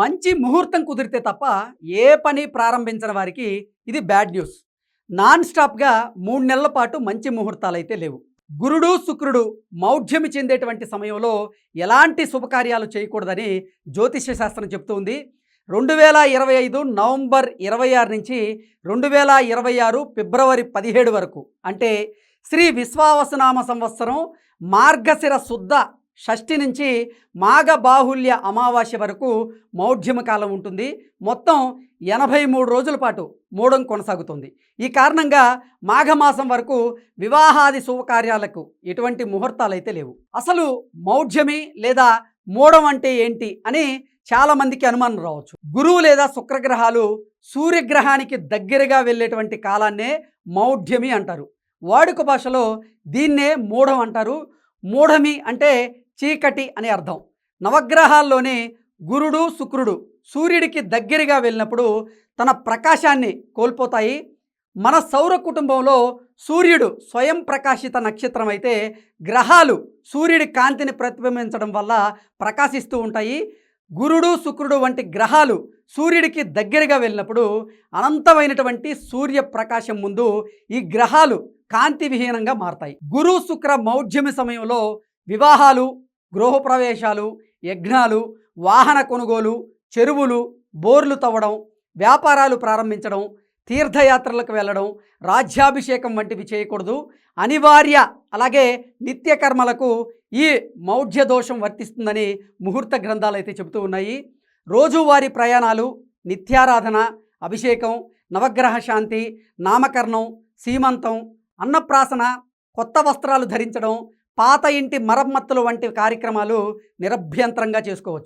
మంచి ముహూర్తం కుదిరితే తప్ప ఏ పని ప్రారంభించిన వారికి ఇది బ్యాడ్ న్యూస్. నాన్ స్టాప్గా మూడు నెలల పాటు మంచి ముహూర్తాలు అయితే లేవు. గురుడు శుక్రుడు మౌఢ్యమి చెందేటువంటి సమయంలో ఎలాంటి శుభకార్యాలు చేయకూడదని జ్యోతిష్య శాస్త్రం చెప్తుంది రెండు వేల ఇరవై ఐదు నవంబర్ ఇరవై ఆరు నుంచి రెండు వేల ఇరవై ఆరు ఫిబ్రవరి పదిహేడు వరకు అంటే శ్రీ విశ్వావసనామ సంవత్సరం మార్గశిర శుద్ధ షష్ఠి నుంచి మాఘ బాహుల్య అమావాస్య వరకు మౌఢ్యమ కాలం ఉంటుంది. మొత్తం ఎనభై మూడు రోజుల పాటు మూడం కొనసాగుతుంది. ఈ కారణంగా మాఘమాసం వరకు వివాహాది శుభకార్యాలకు ఎటువంటి ముహూర్తాలు అయితే లేవు. అసలు మౌఢ్యమి లేదా మూడం అంటే ఏంటి అని చాలామందికి అనుమానం రావచ్చు. గురువు లేదా శుక్రగ్రహాలు సూర్యగ్రహానికి దగ్గరగా వెళ్ళేటువంటి కాలాన్నే మౌఢ్యమి అంటారు. వాడుక భాషలో దీన్నే మూఢం అంటారు. మూఢమి అంటే చీకటి అని అర్థం. నవగ్రహాల్లోనే గురుడు శుక్రుడు సూర్యుడికి దగ్గరగా వెళ్ళినప్పుడు తన ప్రకాశాన్ని కోల్పోతాయి. మన సౌర కుటుంబంలో సూర్యుడు స్వయం ప్రకాశిత నక్షత్రం అయితే గ్రహాలు సూర్యుడి కాంతిని ప్రతిబింబించడం వల్ల ప్రకాశిస్తూ ఉంటాయి. గురుడు శుక్రుడు వంటి గ్రహాలు సూర్యుడికి దగ్గరగా వెళ్ళినప్పుడు అనంతమైనటువంటి సూర్య ప్రకాశం ముందు ఈ గ్రహాలు కాంతి విహీనంగా మారతాయి. గురు శుక్ర మౌఢ్యమి సమయంలో వివాహాలు గృహప్రవేశాలు యజ్ఞాలు వాహన కొనుగోలు చెరువులు బోర్లు తవ్వడం వ్యాపారాలు ప్రారంభించడం తీర్థయాత్రలకు వెళ్ళడం రాజ్యాభిషేకం వంటివి చేయకూడదు. అనివార్య అలాగే నిత్యకర్మలకు ఈ మౌఢ్య దోషం వర్తిస్తుందని ముహూర్త గ్రంథాలు అయితే చెబుతూ ఉన్నాయి. రోజువారీ ప్రయాణాలు నిత్యారాధన అభిషేకం నవగ్రహ శాంతి నామకరణం సీమంతం అన్నప్రాసన కొత్త వస్త్రాలు ధరించడం పాత ఇంటి మరమ్మత్తులు వంటి కార్యక్రమాలు నిరభ్యంతరంగా చేసుకోవచ్చు.